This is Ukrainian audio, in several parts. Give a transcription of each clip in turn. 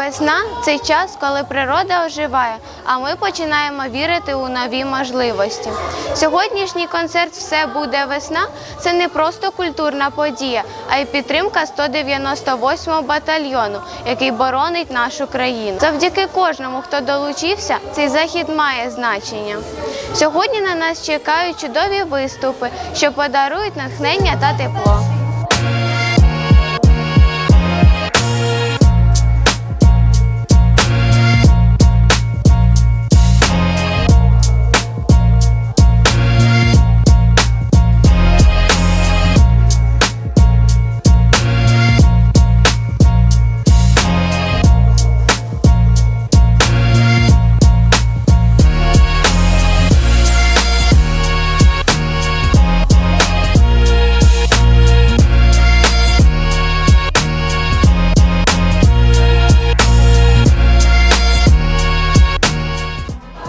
Весна це час, коли природа оживає, а ми починаємо вірити у нові можливості. Сьогоднішній концерт Все буде весна це не просто культурна подія, а й підтримка 198-го батальйону, який боронить нашу країну. Завдяки кожному, хто долучився, цей захід має значення. Сьогодні на нас чекають чудові виступи, що подарують натхнення та тепло.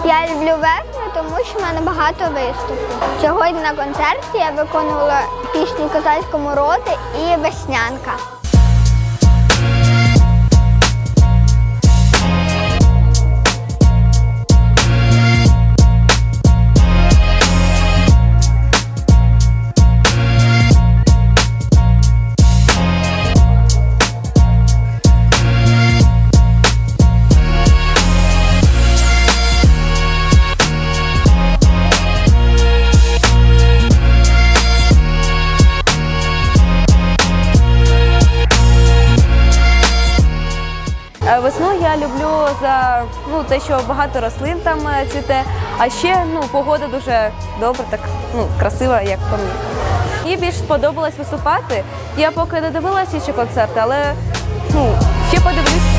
Я люблю весну, тому що в мене багато виступів. Сьогодні на концерті я виконувала пісню козацькому роти і веснянка. Весну я люблю за ну те, що багато рослин там е, цвіте, а ще ну погода дуже добра, так ну красива, як по мені. Мені більш сподобалось виступати. Я поки не дивилася ще концерти, але ну ще подивлюсь.